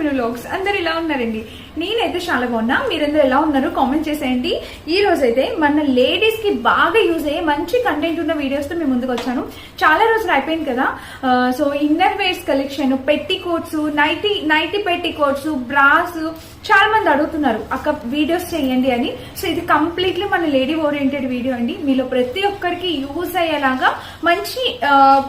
మిను అందరు ఇలా ఉన్నారండి. నేనైతే చాలా బాగున్నా. మీరందరూ ఎలా ఉన్నారు? కామెంట్ చేసేయండి. ఈ రోజైతే మన లేడీస్కి బాగా యూజ్ అయ్యే మంచి కంటెంట్ ఉన్న వీడియోస్తో మేము ముందుకు వచ్చాను. చాలా రోజులు అయిపోయింది కదా. So inner wears collection petticoats nighty nighty petticoats bras చాలా మంది అడుగుతున్నారు అక్క వీడియోస్ చేయండి అని. సో ఇది కంప్లీట్లీ మన లేడీ ఓరియంటెడ్ వీడియో అండి. మీలో ప్రతి ఒక్కరికి యూజ్ అయ్యేలాగా మంచి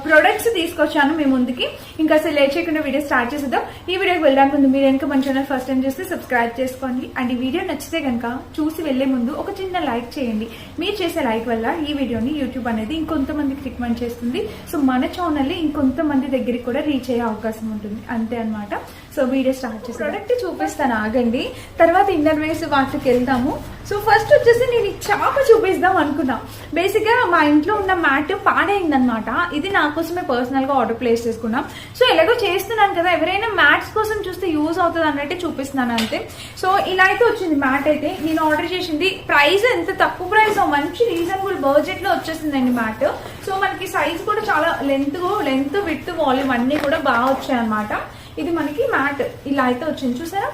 ప్రొడక్ట్స్ తీసుకొచ్చాను మీ ముందుకి. ఇంకా అసలు లేట్ చేయకుండా వీడియో స్టార్ట్ చేసేద్దాం. ఈ వీడియోకి వెళ్ళడానికి ముందు మీరు కనుక మన ఛానల్ ఫస్ట్ టైం చూస్తే సబ్స్క్రైబ్ చేసుకోండి. అండ్ ఈ వీడియో నచ్చితే కనుక చూసి వెళ్ళే ముందు ఒక చిన్న లైక్ చేయండి. మీరు చేసే లైక్ వల్ల ఈ వీడియోని యూట్యూబ్ అనేది ఇంకొంతమందికి రికమెండ్ చేస్తుంది. సో మన ఛానల్ ఇంకొంతమంది దగ్గరికి కూడా రీచ్ అయ్యే అవకాశం ఉంటుంది. అంతే అనమాట సో వీడియో స్టార్ట్ చేసి ప్రొడక్ట్ చూపిస్తాను ఆగండి. తర్వాత ఇన్నర్ వేస్ వాటికి వెళ్దాము. సో ఫస్ట్ వచ్చేసి నేను ఈ చాప చూపిద్దాం అనుకున్నా. బేసిక్గా మా ఇంట్లో ఉన్న మ్యాట్ పాడైందనమాట ఇది నా కోసమే పర్సనల్గా ఆర్డర్ ప్లేస్ చేసుకున్నాం. సో ఎలాగో చేస్తున్నాను కదా ఎవరైనా మ్యాట్స్ కోసం చూస్తే యూజ్ అవుతుంది అన్నట్టు చూపిస్తున్నాను అంతే. సో ఇలా అయితే వచ్చింది మ్యాట్ అయితే. నేను ఆర్డర్ చేసింది ప్రైస్ ఎంత తక్కువ ప్రైస్ మంచి రీజనబుల్ బడ్జెట్లో వచ్చేసిందండి మ్యాట్. సో మనకి సైజ్ కూడా చాలా లెంత్ లెంత్ విత్ వాల్యూమ్ అన్ని కూడా బాగా వచ్చాయి అనమాట ఇది మనకి మ్యాట్. ఇలా అయితే వచ్చింది. చూసారా?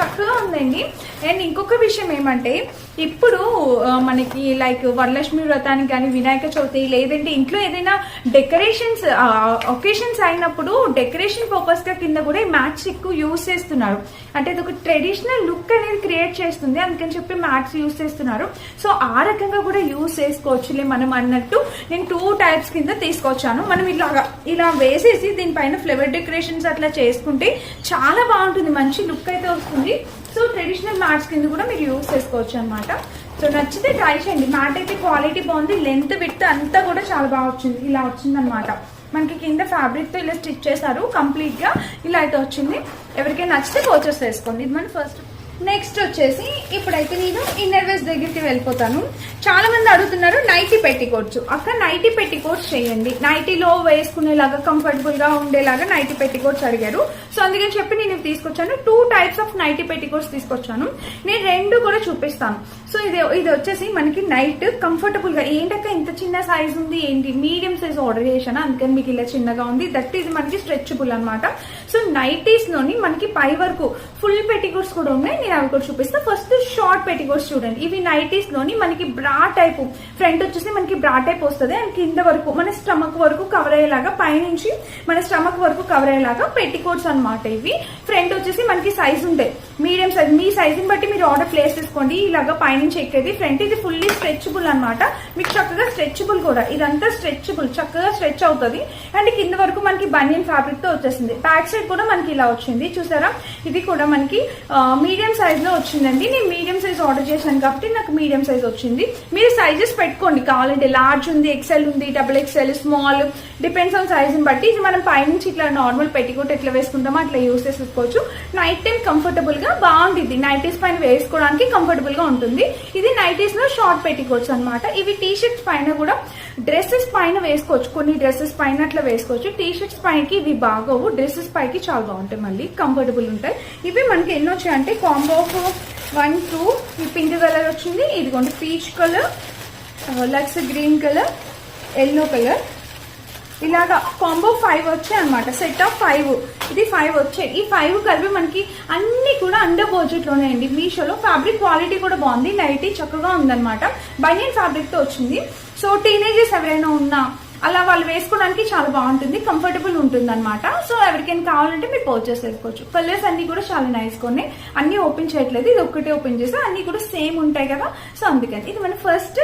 చక్కగా ఉందండి. అండ్ ఇంకొక విషయం ఏమంటే ఇప్పుడు మనకి లైక్ వరలక్ష్మి వ్రతానికి కానీ వినాయక చవితి లేదంటే ఇంట్లో ఏదైనా డెకరేషన్స్ ఒకేషన్స్ అయినప్పుడు డెకరేషన్ పర్పస్గా కింద కూడా ఈ మ్యాట్స్ ఎక్కువ యూస్ చేస్తున్నారు. అంటే ఇది ఒక ట్రెడిషనల్ లుక్ అనేది క్రియేట్ చేస్తుంది. అందుకని చెప్పి మ్యాట్స్ యూస్ చేస్తున్నారు. సో ఆ రకంగా కూడా యూస్ చేసుకోవచ్చులే మనం అన్నట్టు నేను టూ టైప్స్ కింద తీసుకొచ్చాను. మనం ఇలాగా ఇలా వేసేసి దీనిపైన ఫ్లేవర్ డెకరేషన్స్ అట్లా చేసుకుంటే చాలా బాగుంటుంది. మంచి లుక్ అయితే వస్తుంది. సో ట్రెడిషనల్ మ్యాట్స్ కింద కూడా మీరు యూస్ చేసుకోవచ్చు అనమాట సో నచ్చితే ట్రై చేయండి. మ్యాట్ అయితే క్వాలిటీ బాగుంది లెంత్ విత్ అంతా కూడా చాలా బాగా వచ్చింది. ఇలా వచ్చిందనమాట మనకి కింద ఫ్యాబ్రిక్తో ఇలా స్టిచ్ చేశారు కంప్లీట్గా ఇలా అయితే వచ్చింది. ఎవరికైనా నచ్చితే పర్చేస్ చేసుకోండి. ఇది మన ఫస్ట్ నెక్స్ట్ వచ్చేసి ఇప్పుడైతే నేను ఇన్నర్ వేస్ దగ్గరికి వెళ్ళిపోతాను. చాలా మంది అడుగుతున్నారు నైటీ పెట్టికోట్స్ అక్క నైటీ పెట్టికోట్స్ చేయండి. నైటీలో వేసుకునేలాగా కంఫర్టబుల్గా ఉండేలాగా నైటీ పెట్టికోట్స్ అడిగారు. సో అందుకని చెప్పి నేను తీసుకొచ్చాను. Two types of nighty petticoats తీసుకొచ్చాను. నేను రెండు కూడా చూపిస్తాను. సో ఇది ఇది వచ్చేసి మనకి నైట్ కంఫర్టబుల్గా ఏంటక్క ఇంత చిన్న సైజ్ ఉంది ఏంటి? మీడియం సైజ్ ఆర్డర్ చేశాను? అందుకని మీకు ఇలా చిన్నగా ఉంది. దట్ ఇది మనకి స్ట్రెచబుల్ అనమాట సో నైటీస్లోని మనకి పై వరకు ఫుల్ పెట్టికోట్స్ కూడా ఉన్నాయి. నేను అవి కూడా చూపిస్తాను ఫస్ట్ షార్ట్ పెట్టికోట్స్ చూడండి. ఇవి నైటీస్లోని మనకి బ్రా టైప్ ఫ్రంట్ వచ్చేసి మనకి బ్రా టైప్ వస్తుంది. అండ్ కింద వరకు మన స్టమక్ వరకు కవర్ అయ్యేలాగా పైనుంచి మన స్టమక్ వరకు కవర్ అయ్యేలాగా పెటికోట్స్ అనమాట ఇవి. ఫ్రంట్ వచ్చేసి మనకి సైజ్ ఉంటాయి మీడియం సైజ్ మీ సైజుని బట్టి మీరు ఆర్డర్ ప్లేస్ చేసుకోండి. ఇలాగా పైనుంచి ఎక్కేది. ఫ్రంట్ ఇది ఫుల్లీ స్ట్రెచబుల్ అన్నమాట. మీకు చక్కగా స్ట్రెచబుల్ కూడా. ఇదంతా స్ట్రెచబుల్ చక్కగా స్ట్రెచ్ అవుతుంది. అండ్ కింద వరకు మనకి బనియన్ ఫ్యాబ్రిక్తో వచ్చేసింది. బ్యాక్ సైడ్ కూడా మనకి ఇలా వచ్చింది. చూసారా? ఇది కూడా మనకి మీడియం సైజ్లో వచ్చిందండి. నేను మీడియం సైజ్ ఆర్డర్ చేశాను కాబట్టి నాకు మీడియం సైజ్ వచ్చింది. మీరు సైజెస్ పెట్టుకోండి. కావాలంటే లార్జ్ ఉంది ఎక్సెల్ ఉంది double XL small depends on సైజ్ని బట్టి. ఇది మనం పైనుంచి ఇట్లా నార్మల్ పెట్టికోట్ ఎట్లా వేసుకుంటామో అట్లా యూస్ చేసుకోవచ్చు నైట్ టైం కంఫర్టబుల్గా బాగుంటుంది. నైటీస్ పైన వేసుకోవడానికి కంఫర్టబుల్గా ఉంటుంది. ఇది నైటీస్లో షార్ట్ పెట్టికోవచ్చు అనమాట ఇవి టీ షర్ట్స్ పైన కూడా డ్రెస్సెస్ పైన వేసుకోవచ్చు. కొన్ని డ్రెస్సెస్ పైన అట్లా వేసుకోవచ్చు. టీ షర్ట్స్ పైకి ఇవి బాగోవు. డ్రెస్సెస్ పైకి చాలా బాగుంటాయి మళ్ళీ. కంఫర్టబుల్ ఉంటాయి. ఇవి మనకి ఎన్ని వచ్చాయంటే కాంబో వన్ టూ ఈ పింక్ కలర్ వచ్చింది. ఇదిగోండి peach colour lux green colour yellow colour ఇలాగా కాంబో ఫైవ్ వచ్చాయి అనమాట సెట్ ఆఫ్ ఫైవ్ ఇది ఫైవ్ వచ్చాయి. ఈ ఫైవ్ కలిపి మనకి అన్ని కూడా అండర్ బడ్జెట్లోనే అండి. మీషోలో ఫ్యాబ్రిక్ క్వాలిటీ కూడా బాగుంది. నైటీ చక్కగా ఉందన్నమాట. బనియన్ ఫ్యాబ్రిక్తో వచ్చింది. సో టీనేజర్స్ ఎవరైనా ఉన్నా అలా వాళ్ళు వేసుకోవడానికి చాలా బాగుంటుంది కంఫర్టబుల్ ఉంటుంది అనమాట సో ఎవరికైనా కావాలంటే మీరు పర్చేస్ చేసుకోవచ్చు. కలర్స్ అన్ని కూడా చాలా నైస్ కొన్ని అన్ని ఓపెన్ చేయట్లేదు. ఇది ఒక్కటే ఓపెన్ చేస్తే అన్ని కూడా సేమ్ ఉంటాయి కదా. సో అందుకని ఇది మన ఫస్ట్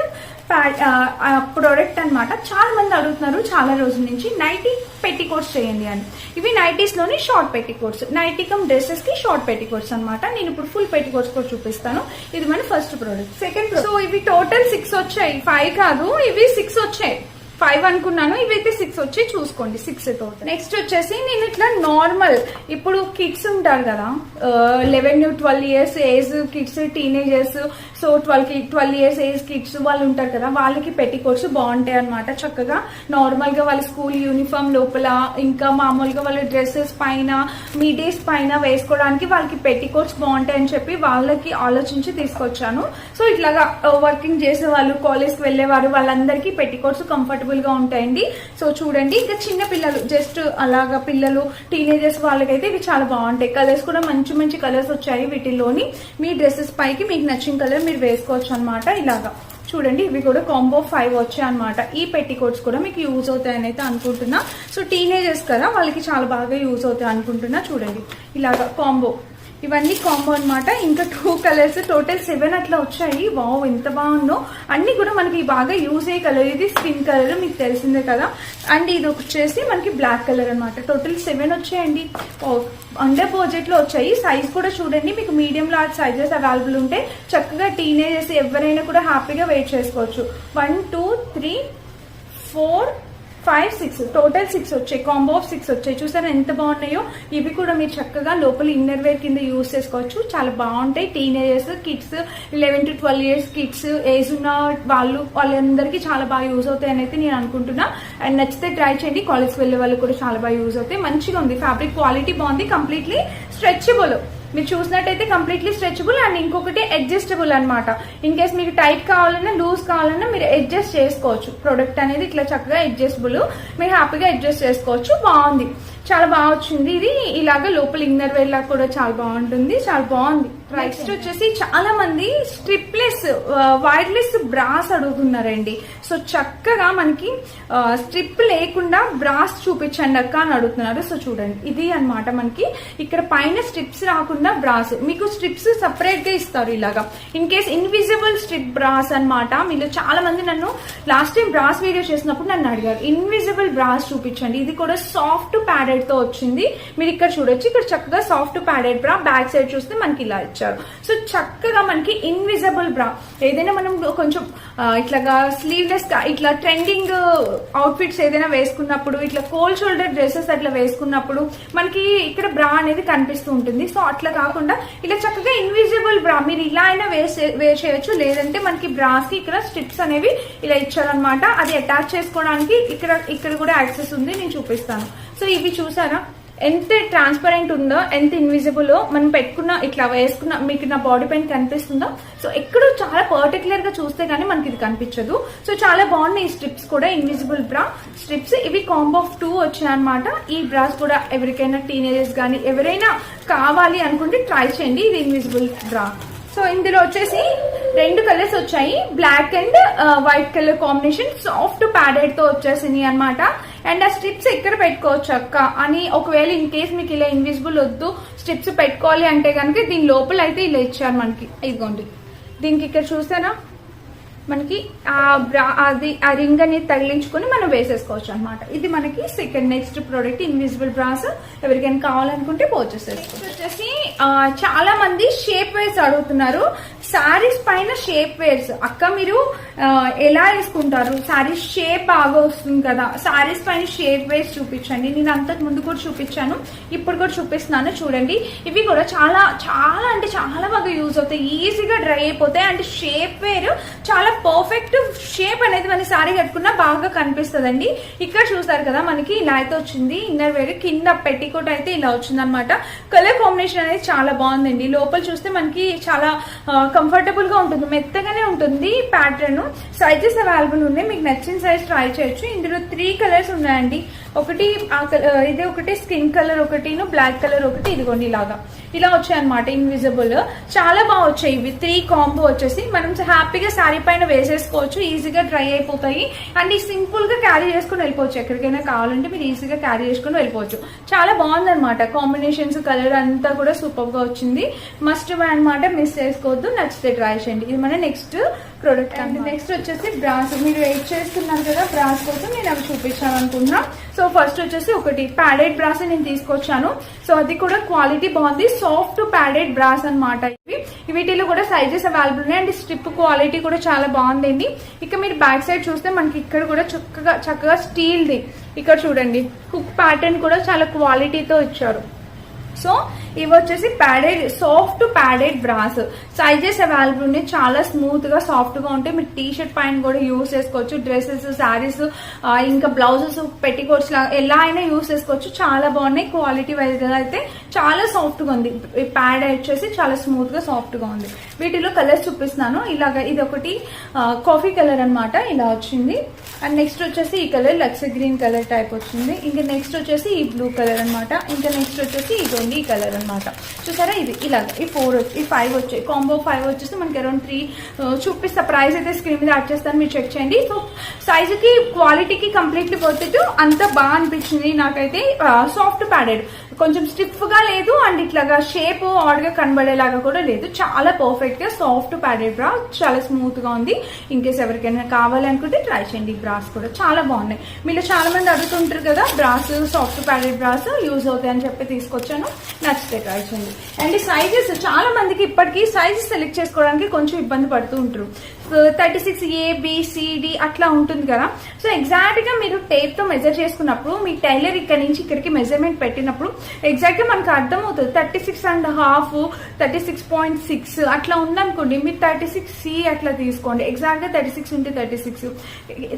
ప్రోడక్ట్ అన్నమాట. చాలా మంది అడుగుతున్నారు చాలా రోజుల నుంచి నైటీ పెట్టికోట్స్ చేయండి అని. ఇవి నైటీస్లోని షార్ట్ పెట్టికోట్స్ నైటీ కమ్ డ్రెస్సెస్కి షార్ట్ పెట్టికోట్స్ అనమాట నేను ఇప్పుడు ఫుల్ పెట్టికోట్స్ కూడా చూపిస్తాను. ఇది మన ఫస్ట్ ప్రోడక్ట్ సెకండ్ సో ఇవి టోటల్ సిక్స్ వచ్చాయి. ఫైవ్ కాదు ఇవి సిక్స్ వచ్చాయి. ఫైవ్ అనుకున్నాను ఇవైతే సిక్స్ వచ్చి చూసుకోండి సిక్స్ టోటల్ నెక్స్ట్ వచ్చేసి నేను ఇట్లా నార్మల్ ఇప్పుడు కిడ్స్ ఉంటారు కదా eleven twelve years age kids teenagers so ట్వెల్వ్కి ట్వెల్వ్ ఇయర్స్ ఏజ్ కిడ్స్ వాళ్ళు ఉంటారు కదా వాళ్ళకి పెట్టికోట్స్ బాగుంటాయి అనమాట చక్కగా నార్మల్గా వాళ్ళ స్కూల్ యూనిఫామ్ లోపల ఇంకా మామూలుగా వాళ్ళ డ్రెస్సెస్ పైన మీడియస్ పైన వేసుకోవడానికి వాళ్ళకి పెట్టికోట్స్ బాగుంటాయి అని చెప్పి వాళ్ళకి ఆలోచించి తీసుకొచ్చాను. సో ఇట్లాగా uh, వర్కింగ్ చేసే వాళ్ళు కాలేజ్కి వెళ్ళేవారు వాళ్ళందరికీ పెట్టికోట్స్ కంఫర్టబుల్గా ఉంటాయండి. సో చూడండి ఇంకా చిన్న పిల్లలు జస్ట్ అలాగా పిల్లలు టీనేజర్స్ వాళ్ళకైతే ఇవి చాలా బాగుంటాయి. కలర్స్ కూడా మంచి మంచి కలర్స్ వచ్చాయి వీటిల్లోని. మీ డ్రెస్సెస్ పైకి మీకు నచ్చిన కలర్ మీరు వేసుకోవచ్చు అనమాట ఇలాగా. చూడండి ఇవి కూడా కాంబో ఫైవ్ వచ్చాయి అనమాట ఈ పెట్టికోట్స్ కూడా మీకు యూజ్ అవుతాయని అయితే అనుకుంటున్నా. సో టీనేజర్స్ కదా వాళ్ళకి చాలా బాగా యూజ్ అవుతాయి అనుకుంటున్నా. చూడండి ఇలాగా కాంబో ఇవన్నీ కాంబో అన్నమాట. ఇంకా టూ కలర్స్ టోటల్ సెవెన్ అట్లా వచ్చాయి. వావ్ ఎంత బాగుందో. అన్ని కూడా మనకి బాగా యూజ్ అయ్యే కలర్ ఇది స్కిన్ కలర్ మీకు తెలిసిందే కదా. అండ్ ఇది వచ్చేసి మనకి బ్లాక్ కలర్ అన్నమాట. టోటల్ సెవెన్ వచ్చాయండి. Oh, అండర్ బడ్జెట్లో వచ్చాయి. సైజ్ కూడా చూడండి. మీకు మీడియం లార్జ్ సైజెస్ అవైలబుల్ ఉంటే చక్కగా టీనేజర్స్ ఎవరైనా కూడా హ్యాపీగా వెయిట్ చేసుకోవచ్చు. One two three four five six total six వచ్చాయి కాంబో ఆఫ్ సిక్స్ వచ్చాయి. చూసారా ఎంత బాగున్నాయో? ఇవి కూడా మీరు చక్కగా లోపల ఇన్నర్ వేర్ కింద యూస్ చేసుకోవచ్చు. చాలా బాగుంటాయి. Teenagers kids eleven to twelve years kids age ఉన్న వాళ్ళు వాళ్ళందరికీ చాలా బాగా యూజ్ అవుతాయని అయితే నేను అనుకుంటున్నా. అండ్ నచ్చితే ట్రై చేయండి. కాలేజ్కి వెళ్ళే వాళ్ళు కూడా చాలా బాగా యూజ్ అవుతాయి. మంచిగా ఉంది. ఫ్యాబ్రిక్ క్వాలిటీ బాగుంది. కంప్లీట్లీ స్ట్రెచబుల్ మీరు చూసినట్టయితే కంప్లీట్లీ స్ట్రెచబుల్ అండ్ ఇంకొకటి అడ్జస్టబుల్ అనమాట ఇన్ కేస్ మీకు టైట్ కావాలన్నా లూజ్ కావాలన్నా మీరు అడ్జస్ట్ చేసుకోవచ్చు. ప్రొడక్ట్ అనేది ఇట్లా చక్కగా అడ్జస్టబుల్ మీరు హ్యాపీగా అడ్జస్ట్ చేసుకోవచ్చు. బాగుంది. చాలా బాగా వచ్చింది. ఇది ఇలాగ లోపల ఇన్నర్ వేర్ లాగా కూడా చాలా బాగుంటుంది. చాలా బాగుంది. నెక్స్ట్ వచ్చేసి చాలా మంది స్ట్రిప్లెస్ వైర్లెస్ బ్రాస్ అడుగుతున్నారండి. సో చక్కగా మనకి స్ట్రిప్ లేకుండా బ్రాస్ చూపించండి అక్క అని అడుగుతున్నారు. సో చూడండి. ఇది అన్నమాట మనకి. ఇక్కడ పైన స్ట్రిప్స్ రాకుండా బ్రాస్ మీకు స్ట్రిప్స్ సపరేట్గా ఇస్తారు ఇలాగా. In case invisible strap bras అనమాట మీరు చాలా మంది నన్ను లాస్ట్ టైం బ్రాస్ వీడియో చేసినప్పుడు నన్ను అడిగారు. ఇన్విజిబుల్ బ్రాస్ చూపించండి. ఇది కూడా సాఫ్ట్ ప్యాడెడ్తో వచ్చింది. మీరు ఇక్కడ చూడొచ్చు. ఇక్కడ చక్కగా soft padded bra back side చూస్తే మనకి ఇలా ఇచ్చారు. సో చక్కగా మనకి ఇన్విజిబుల్ బ్రా ఏదైనా మనం కొంచెం ఇట్లాగా స్లీవ్లెస్ ఇట్లా ట్రెండింగ్ అవుట్ఫిట్స్ ఏదైనా వేసుకున్నప్పుడు ఇట్లా కోల్డ్ షోల్డర్ డ్రెస్సెస్ అట్లా వేసుకున్నప్పుడు మనకి ఇక్కడ బ్రా అనేది కనిపిస్తూ ఉంటుంది. సో అట్లా కాకుండా ఇలా చక్కగా ఇన్విజిబుల్ బ్రా మీరు ఇలా అయినా వేసే వేర్ చేయొచ్చు లేదంటే మనకి బ్రాస్కి ఇక్కడ స్ట్రిప్స్ అనేవి ఇలా ఇచ్చారనమాట అది అటాచ్ చేసుకోవడానికి ఇక్కడ ఇక్కడ కూడా యాక్సెస్ ఉంది. నేను చూపిస్తాను. సో ఇవి చూసారా? ఎంత ట్రాన్స్పరెంట్ ఉందో ఎంత ఇన్విజిబులో మనం పెట్టుకున్న ఇట్లా వేసుకున్న మీకు నా బాడీ పైన కనిపిస్తుందో. సో ఎక్కడో చాలా పర్టికులర్గా చూస్తే గానీ మనకి ఇది కనిపించదు. సో చాలా బాగున్నాయి ఈ స్ట్రిప్స్ కూడా ఇన్విజిబుల్ బ్రా స్ట్రిప్స్ ఇవి కాంబో ఆఫ్ టూ వచ్చాయన్నమాట. ఈ బ్రాస్ కూడా ఎవరికైనా టీనేజర్స్ కానీ ఎవరైనా కావాలి అనుకుంటే ట్రై చేయండి. ఇది ఇన్విజిబుల్ బ్రా సో ఇందులో వచ్చేసి రెండు కలర్స్ వచ్చాయి. Black and white colour combination soft ప్యాడెడ్తో వచ్చేసింది అన్నమాట. అండ్ ఆ స్ట్రిప్స్ ఎక్కడ పెట్టుకోవచ్చు అక్క? అని ఒకవేళ ఇన్ కేస్ మీకు ఇలా ఇన్విజిబుల్ వద్దు స్ట్రిప్స్ పెట్టుకోవాలి అంటే కనుక దీని లోపల అయితే ఇలా ఇచ్చారు మనకి. ఇదిగోండి. దీనికి ఇక్కడ చూసారా? మనకి ఆ బ్రా అది ఆ రింగ్ అనేది తగిలించుకొని మనం వేసేసుకోవచ్చు అనమాట ఇది మనకి second next product invisible bras ఎవరికైనా కావాలనుకుంటే పర్చేస్ చేసుకోవచ్చు. వచ్చేసి చాలా మంది షేప్ వేర్స్ అడుగుతున్నారు. శారీస్ పైన షేప్ వేర్స్ అక్క మీరు ఎలా వేసుకుంటారు? శారీస్ షేప్ బాగా వస్తుంది కదా. శారీస్ పైన షేప్ వేర్స్ చూపించండి. నేను అంతకు ముందు కూడా చూపించాను. ఇప్పుడు కూడా చూపిస్తున్నాను. చూడండి. ఇవి కూడా చాలా చాలా అంటే చాలా బాగా యూజ్ అవుతాయి. ఈజీగా డ్రై అయిపోతాయి. అంటే షేప్ వేర్ చాలా పర్ఫెక్ట్ షేప్ అనేది మన శారీ కట్టుకున్నా బాగా కనిపిస్తుందండి. ఇక్కడ చూసారు కదా మనకి ఇలా అయితే వచ్చింది. ఇన్నర్ వేర్ కింద పెట్టికోట్ అయితే ఇలా వచ్చింది అనమాట కలర్ కాంబినేషన్ అనేది చాలా బాగుందండి. లోపల చూస్తే మనకి చాలా కంఫర్టబుల్గా ఉంటుంది మెత్తగానే ఉంటుంది ప్యాటర్న్ సైజెస్ అవైలబుల్ ఉన్నాయి మీకు నచ్చిన సైజ్ ట్రై చేయొచ్చు. ఇందులో త్రీ కలర్స్ ఉన్నాయండి. ఒకటి ఆ ఇది ఒకటి స్కిన్ కలర్ ఒకటి బ్లాక్ కలర్ ఒకటి ఇదిగోండి ఇలాగా. ఇలా వచ్చాయి అనమాట ఇన్విజిబుల్ చాలా బాగా వచ్చాయి. ఇవి త్రీ కాంబో వచ్చేసి మనం హ్యాపీగా శారీ పైన వేసేసుకోవచ్చు ఈజీగా డ్రై అయిపోతాయి. అండ్ ఈ సింపుల్గా క్యారీ చేసుకుని వెళ్ళిపోవచ్చు. ఎక్కడికైనా కావాలంటే మీరు ఈజీగా క్యారీ చేసుకుని వెళ్ళిపోవచ్చు. చాలా బాగుంది అనమాట కాంబినేషన్స్ కలర్ అంతా కూడా సూపర్గా వచ్చింది మస్ట్ అనమాట మిస్ చేసుకోవద్దు. నచ్చితే ట్రై చేయండి. ఇది మన నెక్స్ట్ ప్రోడక్ట్ అండ్ నెక్స్ట్ వచ్చేసి బ్రాస్ మీరు వెయిట్ చేస్తున్నారు కదా బ్రాస్ కోసం నేను అవి చూపించాను అనుకుంటున్నా సో ఫస్ట్ వచ్చేసి ఒకటి ప్యాడెడ్ బ్రాస్ నేను తీసుకొచ్చాను. సో అది కూడా క్వాలిటీ బాగుంది. సాఫ్ట్ ప్యాడెడ్ బ్రాస్ అన్నమాట ఇవి. వీటిలో కూడా సైజెస్ అవైలబుల్ ఉన్నాయి. అండ్ స్ట్రిప్ క్వాలిటీ కూడా చాలా బాగుందండి ఇక మీరు బ్యాక్ సైడ్ చూస్తే మనకి ఇక్కడ కూడా చక్కగా చక్కగా స్టీల్ది ఇక్కడ చూడండి. హుక్ ప్యాటర్న్ కూడా చాలా క్వాలిటీతో ఇచ్చారు. సో ఇవి వచ్చేసి padded soft padded bras sizes available ఉన్నాయి చాలా స్మూత్గా సాఫ్ట్గా ఉంటాయి. మీరు టీ షర్ట్ పైన కూడా యూస్ చేసుకోవచ్చు. డ్రెస్సెస్ శారీస్ ఇంకా బ్లౌజెస్ పెట్టికోట్స్ ఎలా అయినా యూస్ చేసుకోవచ్చు. చాలా బాగున్నాయి. క్వాలిటీ వైజ్గా అయితే చాలా సాఫ్ట్గా ఉంది. ప్యాడ్ వచ్చేసి చాలా స్మూత్గా సాఫ్ట్గా ఉంది. వీటిలో కలర్స్ చూపిస్తున్నాను. ఇలాగ ఇది ఒకటి కాఫీ కలర్ అనమాట ఇలా వచ్చింది. అండ్ నెక్స్ట్ వచ్చేసి ఈ colour lux green colour type వచ్చింది. ఇంకా నెక్స్ట్ వచ్చేసి ఈ బ్లూ కలర్ అనమాట ఇంకా నెక్స్ట్ వచ్చేసి ఇదండి ఈ కలర్ అన్నమాట. చూసారా? ఇది ఇలాగ ఈ ఫోర్ ఈ ఫైవ్ వచ్చాయి కాంబో ఫైవ్ వచ్చేసి మనకి అరౌండ్ త్రీ చూపిస్తా. ప్రైస్ అయితే స్క్రీన్ మీద యాడ్ చేస్తాను మీరు చెక్ చేయండి. సో సైజుకి క్వాలిటీకి కంప్లీట్లీ పోతే అంత బాగా అనిపించింది నాకైతే సాఫ్ట్ ప్యాడెడ్ కొంచెం స్టిఫ్గా లేదు అండ్ ఇట్లాగా షేప్ ఆడ్గా కనబడేలాగా కూడా లేదు. చాలా పర్ఫెక్ట్గా సాఫ్ట్ ప్యాడెడ్ బ్రా చాలా స్మూత్గా ఉంది. ఇన్కేస్ ఎవరికైనా కావాలనుకుంటే ట్రై చేయండి. ఈ బ్రాస్ కూడా చాలా బాగున్నాయి. మీరు చాలా మంది అడుగుతుంటారు కదా bras soft padded bras use అవుతాయి అని చెప్పి తీసుకొచ్చాను. నచ్చితే ట్రై చేయండి. అండ్ సైజెస్ చాలా మందికి ఇప్పటికీ సైజెస్ సెలెక్ట్ చేసుకోవడానికి కొంచెం ఇబ్బంది పడుతూ ఉంటారు. థర్టీ సిక్స్ ఏ బిసిడి అట్లా ఉంటుంది కదా. సో ఎగ్జాక్ట్గా మీరు టేప్తో మెజర్ చేసుకున్నప్పుడు మీ టైలర్ ఇక్కడ నుంచి ఇక్కడికి మెజర్మెంట్ పెట్టినప్పుడు ఎగ్జాక్ట్గా మనకు అర్థమవుతుంది. Thirty six and half thirty six point six అట్లా ఉందనుకోండి మీరు థర్టీ సిక్స్ సి అట్లా తీసుకోండి. ఎగ్జాక్ట్గా థర్టీ సిక్స్ ఉంటే థర్టీ సిక్స్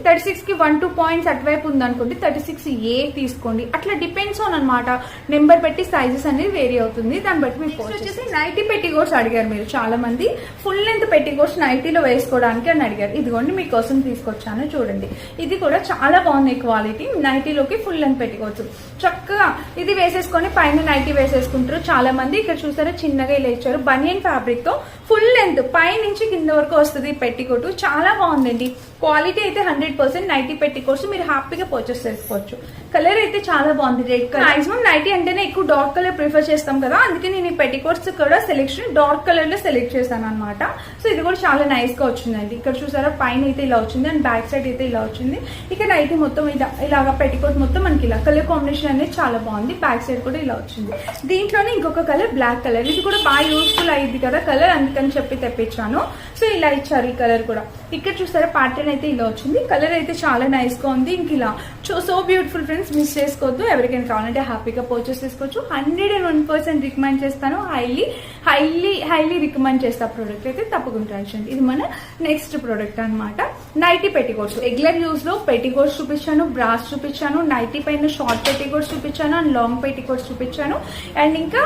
థర్టీ సిక్స్కి వన్ టూ పాయింట్స్ అటువైపు ఉందనుకోండి థర్టీ సిక్స్ ఏ తీసుకోండి. అట్లా డిపెండ్స్ ఆన్ అనమాట నెంబర్ పెట్టి సైజెస్ అనేది వేరీ అవుతుంది. దాన్ని బట్టి మీకు వచ్చేసి నైటీ పెట్టికోట్స్ అడిగారు మీరు చాలా మంది ఫుల్ లెంత్ పెట్టికోట్స్ నైటీలో తీసుకోవడానికి అని అడిగారు. ఇదిగోండి మీకోసం తీసుకొచ్చాను చూడండి. ఇది కూడా చాలా బాగుంది క్వాలిటీ. నైటీలోకి ఫుల్ అని పెట్టుకోవచ్చు. చక్కగా ఇది వేసేసుకొని పైన నైటీ వేసేసుకుంటారు. చాలా మంది ఇక్కడ చూసారా చిన్నగా ఇలా ఇచ్చారు. బనియన్ ఫ్యాబ్రిక్తో ఫుల్ లెంత్ పై నుంచి కింద వరకు వస్తుంది పెట్టికోటు. చాలా బాగుందండి. క్వాలిటీ అయితే హండ్రెడ్ పర్సెంట్ నైటీ పెట్టికోట్స్ మీరు హ్యాపీగా పర్చేస్ చేసుకోవచ్చు. కలర్ అయితే చాలా బాగుంది. రెడ్ కలర్ మాక్సిమం నైటీ అంటేనే ఎక్కువ డార్క్ కలర్ ప్రిఫర్ చేస్తాం కదా అందుకే నేను ఈ పెట్టికోట్స్ కూడా సెలెక్షన్ డార్క్ కలర్లో సెలెక్ట్ చేశాను అనమాట సో ఇది కూడా చాలా నైస్గా వచ్చిందండి. ఇక్కడ చూసారా పైన అయితే ఇలా వచ్చింది అండ్ బ్యాక్ సైడ్ అయితే ఇలా వచ్చింది. ఇక్కడ నైటీ మొత్తం ఇలా ఇలాగా పెట్టికోట్ మొత్తం మనకి ఇలా కలర్ కాంబినేషన్ అనేది చాలా బాగుంది. బ్యాక్ సైడ్ కూడా ఇలా వచ్చింది. దీంట్లోనే ఇంకొక కలర్ బ్లాక్ కలర్. ఇది కూడా బాగా యూస్ఫుల్ అయ్యింది కదా కలర్ అందుకని చెప్పి తెప్పించాను. సో ఇలా ఇచ్చారు ఈ కలర్ కూడా. ఇక్కడ చూసారా ప్యాటర్న్ అయితే ఇలా వచ్చింది. కలర్ అయితే చాలా నైస్గా ఉంది. ఇంక ఇలా సో బ్యూటిఫుల్ ఫ్రెండ్స్ మిస్ చేసుకోవద్దు. ఎవరికైనా కావాలంటే హ్యాపీగా పర్చేస్ చేసుకోవచ్చు. Hundred and one percent recommend చేస్తాను. హైలీ హైలీ హైలీ రికమెండ్ చేస్తా ప్రోడక్ట్ అయితే తప్పకుండా ట్రై చేయండి ఇది మన నెక్స్ట్ ప్రోడక్ట్ అన్నమాట. నైటీ పెట్టికోట్స్ రెగ్యులర్ యూస్లో పెట్టికోట్స్ చూపించాను బ్రాస్ చూపించాను నైటీ పైన షార్ట్ పెట్టికోట్స్ చూపించాను అండ్ లాంగ్ పెట్టికోట్స్ చూపించాను. అండ్ ఇంకా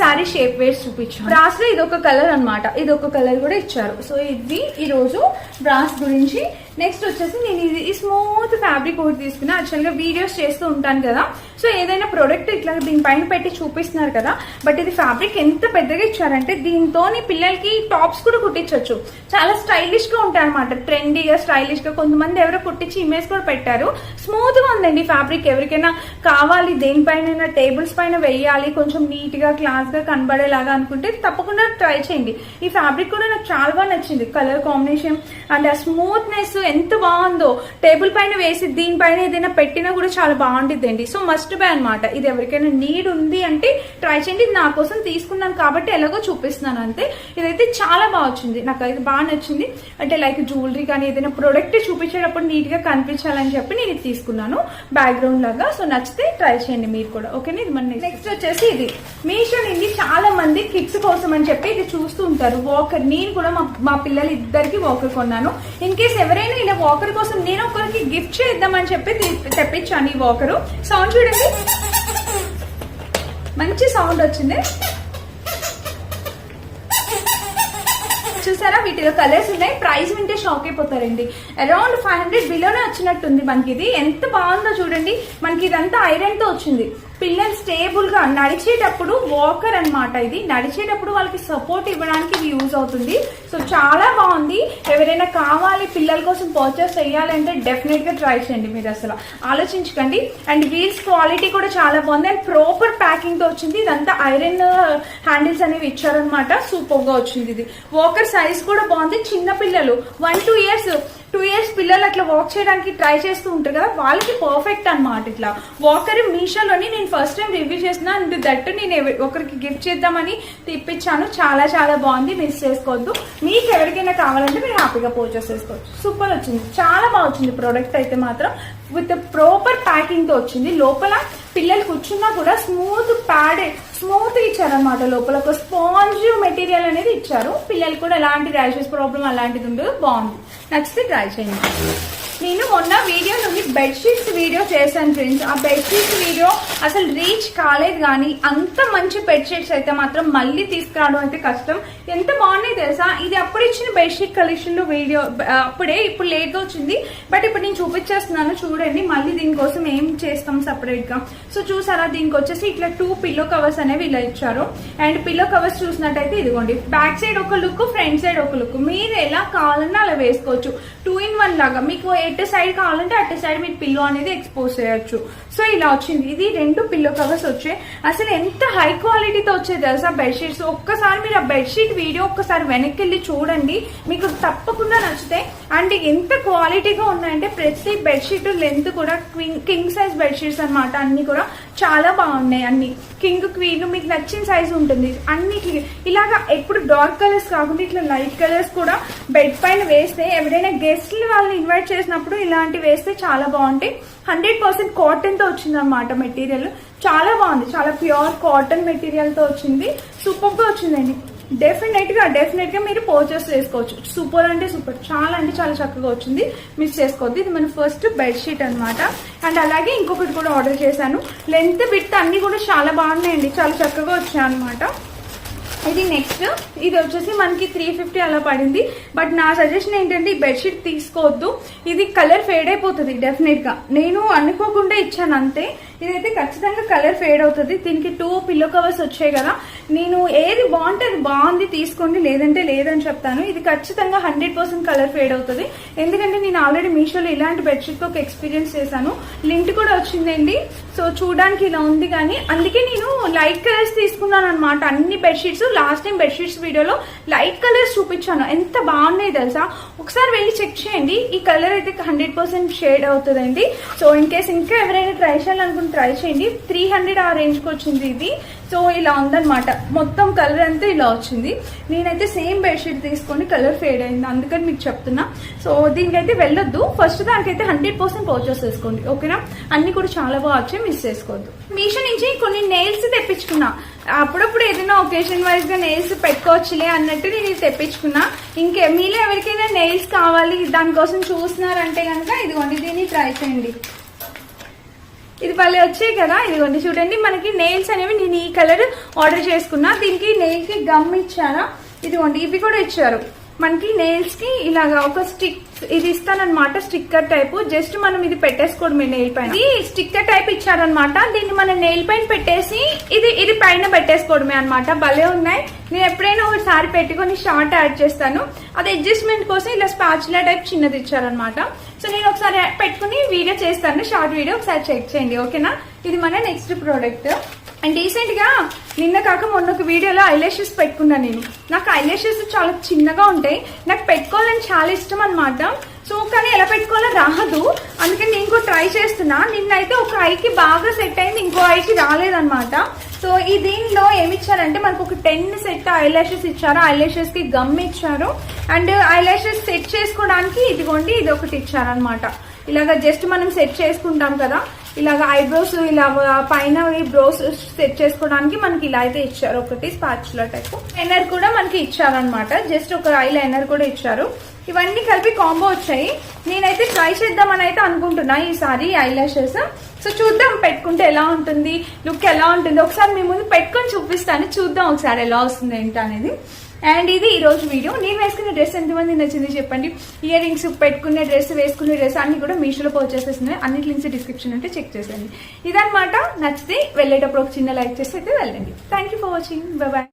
సారీ షేప్ వేర్స్ చూపించాను. బ్రాస్లో ఇది ఒక కలర్ అన్నమాట. ఇది ఒక కలర్ కూడా ఇచ్చారు. సో ఇది ఈరోజు బ్రాస్ గురించి నెక్స్ట్ వచ్చేసి నేను ఇది ఈ స్మూత్ ఫ్యాబ్రిక్ ఒకటి తీసుకున్నా. యాక్చువల్గా వీడియోస్ చేస్తూ ఉంటాను కదా. సో ఏదైనా ప్రోడక్ట్ ఇట్లా దీనిపైన పెట్టి చూపిస్తున్నారు కదా. బట్ ఇది ఫ్యాబ్రిక్ ఎంత పెద్దగా ఇచ్చారంటే దీంతో పిల్లలకి టాప్స్ కూడా కుట్టించవచ్చు చాలా స్టైలిష్గా ఉంటాయి అనమాట ట్రెండీగా స్టైలిష్గా కొంతమంది ఎవరో కుట్టించి ఇమేజ్ కూడా పెట్టారు. స్మూత్గా ఉందండి ఫ్యాబ్రిక్ ఎవరికైనా కావాలి దేనిపైన టేబుల్స్ పైన వేయాలి కొంచెం నీట్గా క్లాస్గా కనబడేలాగా అనుకుంటే తప్పకుండా ట్రై చేయండి. ఈ ఫ్యాబ్రిక్ కూడా నాకు చాలా బాగా నచ్చింది. కలర్ కాంబినేషన్ అండ్ ఆ స్మూత్నెస్ ఎంత బాగుందో. టేబుల్ పైన వేసి దీనిపైన ఏదైనా పెట్టినా కూడా చాలా బాగుంటుందండి సో మస్ట్ బై అనమాట ఇది ఎవరికైనా నీడ్ ఉంది అంటే ట్రై చేయండి. ఇది నా కోసం తీసుకున్నాను కాబట్టి ఎలాగో చూపిస్తున్నాను అంతే. ఇదైతే చాలా బాగా వచ్చింది. నాకు అయితే బాగా నచ్చింది. అంటే లైక్ జ్యువెలరీ కానీ ఏదైనా ప్రొడక్ట్ చూపించేటప్పుడు నీట్గా కనిపించాలని చెప్పి నేను ఇది తీసుకున్నాను. బ్యాక్గ్రౌండ్ లాగా. సో నచ్చితే ట్రై చేయండి మీరు కూడా. ఓకేనా ఇది మన నెక్స్ట్ వచ్చేసి ఇది. మీషో నుండి చాలా మంది కిడ్స్ కోసం అని చెప్పి ఇది చూస్తూ ఉంటారు. వాకర్ నేను కూడా మా మా పిల్లలు ఇద్దరికి వాకర్ కొన్నాను. ఇన్ కేస్ ఎవరైనా ఇలా వాకర్ కోసం నేను ఒకరికి గిఫ్ట్ చేద్దామని చెప్పి తెప్పించాను ఈ వాకరు సౌండ్ చూడండి. మంచి సౌండ్ వచ్చింది. చూసారా? వీటిలో కలర్స్ ఉన్నాయి. ప్రైస్ వింటే షాక్ అయిపోతారండి. అరౌండ్ ఫైవ్ హండ్రెడ్ బిలోనే వచ్చినట్టుంది మనకి ఇది. ఎంత బాగుందో చూడండి. మనకి ఇదంతా ఐరన్తో వచ్చింది. పిల్లలు స్టేబుల్గా నడిచేటప్పుడు వాకర్ అన్నమాట ఇది. నడిచేటప్పుడు వాళ్ళకి సపోర్ట్ ఇవ్వడానికి ఇది యూజ్ అవుతుంది. సో చాలా బాగుంది. ఎవరైనా కావాలి పిల్లల కోసం పర్చేస్ చేయాలంటే డెఫినెట్గా ట్రై చేయండి మీరు అసలు. ఆలోచించకండి. అండ్ వీల్స్ క్వాలిటీ కూడా చాలా బాగుంది. అండ్ ప్రాపర్ ప్యాకింగ్తో వచ్చింది. ఇదంతా ఐరన్ హ్యాండిల్స్ uh, అనేవి ఇచ్చారనమాట సూపర్గా వచ్చింది ఇది. వాకర్ సైజ్ కూడా బాగుంది. చిన్న పిల్లలు. One two years two years పిల్లలు అట్లా వాక్ చేయడానికి ట్రై చేస్తూ ఉంటారు కదా వాళ్ళకి పర్ఫెక్ట్ అన్నమాట ఇట్లా. వాకర్ మీషోలోని నేను ఫస్ట్ టైం రివ్యూ చేసిన అండ్ దట్ నేను ఒకరికి గిఫ్ట్ చేద్దామని తెప్పించాను. చాలా చాలా బాగుంది మిస్ చేసుకోవద్దు. మీకు ఎవరికైనా కావాలంటే మీరు హ్యాపీగా పర్చేస్ చేసుకోవచ్చు. సూపర్ వచ్చింది. చాలా బాగా వచ్చింది ప్రోడక్ట్ అయితే మాత్రం. విత్ ప్రాపర్ ప్యాకింగ్తో వచ్చింది. లోపల పిల్లలు కూర్చున్నా కూడా స్మూత్ ప్యాడ్ స్మూత్ ఇచ్చారనమాట లోపల ఒక స్పాంజ్ మెటీరియల్ అనేది ఇచ్చారు. పిల్లలు కూడా ఎలాంటి ర్యాషెస్ ప్రాబ్లం అలాంటిది ఉండదు బాగుంది. నచ్చితే ట్రై చేయండి. నేను మొన్న వీడియో నుండి బెడ్షీట్స్ వీడియో చేశాను ఫ్రెండ్స్ ఆ బెడ్షీట్స్ వీడియో అసలు రీచ్ కాలేదు కానీ అంత మంచి బెడ్షీట్స్ అయితే మాత్రం మళ్ళీ తీసుకురావడం అయితే కష్టం. ఎంత బాగున్నాయి తెలుసా? ఇది అప్పుడు ఇచ్చిన బెడ్షీట్ కలెక్షన్లో వీడియో అప్పుడే ఇప్పుడు లేట్గా వచ్చింది. బట్ ఇప్పుడు నేను చూపించేస్తున్నాను చూడండి. మళ్ళీ దీనికోసం ఏం చేస్తాం సపరేట్గా? సో చూసారా? దీనికి వచ్చేసి ఇట్లా టూ పిల్లో కవర్స్ అనేవి ఇలా ఇచ్చారు. అండ్ పిల్లో కవర్స్ చూసినట్టయితే ఇదిగోండి. బ్యాక్ సైడ్ ఒక లుక్ ఫ్రంట్ సైడ్ ఒక లుక్ మీరు ఎలా కావాలన్నా అలా వేసుకోవచ్చు. టూ ఇన్ వన్ లాగా. మీకు ఎటు సైడ్ కావాలంటే అటు సైడ్ మీరు పిల్లో అనేది ఎక్స్పోజ్ చేయొచ్చు. సో ఇలా వచ్చింది. ఇది రెండు పిల్లో కవర్స్ వచ్చాయి. అసలు ఎంత హై క్వాలిటీతో వచ్చాయి తెలుసా బెడ్షీట్స్ ఒక్కసారి మీరు ఆ బెడ్షీట్ వీడియో ఒక్కసారి వెనక్కి వెళ్ళి చూడండి. మీకు తప్పకుండా నచ్చుతాయి అండ్ ఎంత క్వాలిటీగా ఉన్నాయంటే ప్రతి బెడ్షీట్ లెంత్ కూడా కింగ్ సైజ్ బెడ్షీట్స్ అన్నమాట. అన్ని కూడా చాలా బాగున్నాయి అన్ని. కింగ్ క్వీన్ మీకు నచ్చిన సైజ్ ఉంటుంది. అన్నిటికి. ఇలాగా ఎప్పుడు డార్క్ కలర్స్ కాకుండా ఇట్లా లైట్ కలర్స్ కూడా బెడ్ పైన వేస్తే ఎవరైనా గెస్ట్లు వాళ్ళని ఇన్వైట్ చేసినప్పుడు ఇలాంటివి వేస్తే చాలా బాగుంటాయి. హండ్రెడ్ పర్సెంట్ కాటన్తో తో వచ్చింది అనమాట మెటీరియల్. చాలా బాగుంది. చాలా ప్యూర్ కాటన్ మెటీరియల్తో వచ్చింది. సూపర్గా వచ్చిందండి. డెఫినెట్గా డెఫినెట్గా మీరు పర్చేస్ చేసుకోవచ్చు. సూపర్ అంటే సూపర్ చాలా అంటే చాలా చక్కగా వచ్చింది. మిస్ చేసుకోవద్దు. ఇది మన ఫస్ట్ బెడ్షీట్ అన్నమాట. అండ్ అలాగే ఇంకొకటి కూడా ఆర్డర్ చేశాను. లెంత్ బిట్ అన్ని కూడా చాలా బాగున్నాయండి. చాలా చక్కగా వచ్చాయి అనమాట ఇది నెక్స్ట్ ఇది వచ్చేసి మనకి త్రీ ఫిఫ్టీ అలా పడింది. బట్ నా సజెషన్ ఏంటంటే ఈ బెడ్షీట్ తీసుకోవద్దు. ఇది కలర్ ఫేడ్ అయిపోతుంది డెఫినెట్గా. నేను అనుకోకుండా ఇచ్చాను అంతే. ఇదైతే ఖచ్చితంగా కలర్ ఫేడ్ అవుతుంది. దీనికి టూ పిల్లో కవర్స్ వచ్చాయి కదా. నేను ఏది బాగుంటే అది బాగుంది తీసుకోండి. లేదంటే లేదని చెప్తాను. ఇది ఖచ్చితంగా హండ్రెడ్ పర్సెంట్ కలర్ ఫేడ్ అవుతుంది. ఎందుకంటే నేను ఆల్రెడీ మీషోలో ఇలాంటి బెడ్షీట్ ఒక ఎక్స్పీరియన్స్ చేశాను. లింట్ కూడా వచ్చిందండి. సో చూడడానికి ఇలా ఉంది కానీ అందుకే నేను లైట్ కలర్స్ తీసుకున్నాను అనమాట అన్ని బెడ్షీట్స్ లాస్ట్ టైం బెడ్షీట్స్ వీడియోలో లైట్ కలర్స్ చూపించాను. ఎంత బాగున్నాయి తెలుసా? ఒకసారి వెళ్ళి చెక్ చేయండి. ఈ కలర్ అయితే హండ్రెడ్ పర్సెంట్ షేడ్ అవుతుందండి. సో ఇన్ కేస్ ఇంకా ఎవరైనా ట్రై చేయాలనుకుంటే ట్రై చేయండి. త్రీ హండ్రెడ్ ఆ రేంజ్కి వచ్చింది ఇది. సో ఇలా ఉందన్నమాట. మొత్తం కలర్ అంతా ఇలా వచ్చింది. నేనైతే సేమ్ బెడ్షీట్ తీసుకొని కలర్ ఫేడ్ అయింది. అందుకని మీకు చెప్తున్నా. సో దీనికైతే వెళ్ళొద్దు. ఫస్ట్ దానికైతే హండ్రెడ్ పర్సెంట్ పర్చేస్ చేసుకోండి. ఓకేనా అన్ని కూడా చాలా బాగా వచ్చాయి. మిస్ చేసుకోవద్దు. మీషో నుంచి కొన్ని నెయిల్స్ తెప్పించుకున్నా. అప్పుడప్పుడు ఏదైనా ఒకేషన్ వైజ్గా నెయిల్స్ పెట్టుకోవచ్చులే అన్నట్టు నేను ఇది తెప్పించుకున్నా. ఇంకే మీలో ఎవరికైనా నెయిల్స్ కావాలి దానికోసం చూస్తున్నారంటే కనుక ఇదిగోండి దీన్ని ట్రై చేయండి. ఇది భలే వచ్చాయి కదా. ఇదిగోండి చూడండి మనకి నెయిల్స్ అనేవి నేను ఈ కలర్ ఆర్డర్ చేసుకున్నా. దీనికి నెయిల్కి గమ్ ఇచ్చారా ఇదిగోండి ఇవి కూడా ఇచ్చారు. మనకి నెయిల్స్కి ఇలాగా ఒక స్టిక్ ఇది ఇస్తానన్నమాట స్టిక్కర్ టైప్ జస్ట్ మనం ఇది పెట్టేసుకోవడమే నెయిల్ పైన. ఇది స్టిక్కర్ టైప్ ఇచ్చారనమాట దీన్ని మనం నెయిల్ పైన పెట్టేసి ఇది ఇది పైన పెట్టేసుకోవడమే అనమాట భలే ఉన్నాయి. నేను ఎప్పుడైనా ఒకసారి పెట్టుకొని షార్ట్ యాడ్ చేస్తాను. అది అడ్జస్ట్మెంట్ కోసం ఇలా స్పాచులా టైప్ చిన్నది ఇచ్చారనమాట సో నేను ఒకసారి పెట్టుకుని వీడియో చేస్తాను. షార్ట్ వీడియో ఒకసారి చెక్ చేయండి. ఓకేనా ఇది మన నెక్స్ట్ ప్రోడక్ట్ అండ్ రీసెంట్గా నిన్న కాక మొన్న ఒక వీడియోలో ఐలాషెస్ పెట్టుకున్నాను నేను. నాకు ఐలాషెస్ చాలా చిన్నగా ఉంటాయి. నాకు పెట్టుకోవాలని చాలా ఇష్టం అనమాట సో కానీ ఎలా పెట్టుకోవాలో రాదు. అందుకని నేను కూడా ట్రై చేస్తున్నా. నిన్నైతే ఒక ఐకి బాగా సెట్ అయింది. ఇంకో ఐకి రాలేదనమాట సో ఈ దీనిలో ఏమి ఇచ్చారంటే మనకు ఒక టెన్ సెట్ ఐలాషెస్ ఇచ్చారు. ఐలాషెస్కి గమ్ ఇచ్చారు. అండ్ ఐలాషెస్ సెట్ చేసుకోవడానికి ఇదిగోండి ఇది ఒకటి ఇచ్చారనమాట ఇలాగ జస్ట్ మనం సెట్ చేసుకుంటాం కదా. ఇలాగ ఐబ్రోస్ ఇలా పైన ఈ బ్రోస్ సెట్ చేసుకోవడానికి మనకి ఇలా అయితే ఇచ్చారు. ఒకటి స్పాచులా టైప్. లైనర్ కూడా మనకి ఇచ్చారనమాట జస్ట్ ఒక ఐ లైనర్ కూడా ఇచ్చారు. ఇవన్నీ కలిపి కాంబో వచ్చాయి. నేనైతే ట్రై చేద్దామని అయితే అనుకుంటున్నా ఈసారి ఐ లాషెస్ సో చూద్దాం. పెట్టుకుంటే ఎలా ఉంటుంది? లుక్ ఎలా ఉంటుంది? ఒకసారి మీ ముందు పెట్టుకొని చూపిస్తాను. చూద్దాం ఒకసారి ఎలా వస్తుంది ఏంటి అనేది అండ్ ఇది ఈ రోజు వీడియో. నేను వేసుకునే డ్రెస్ ఎంతమంది నచ్చింది చెప్పండి. ఇయర్ రింగ్స్ పెట్టుకునే డ్రెస్ వేసుకునే డ్రెస్ అన్ని కూడా మీషోలో పర్చేస్ చేస్తున్నాయి అన్ని లింక్స్ డిస్క్రిప్షన్ అంటే చెక్ చేసేయండి. ఇదనమాట నచ్చితే వెళ్ళేటప్పుడు ఒక చిన్న లైక్ చేసి అయితే వెళ్ళండి. Thank you for watching bye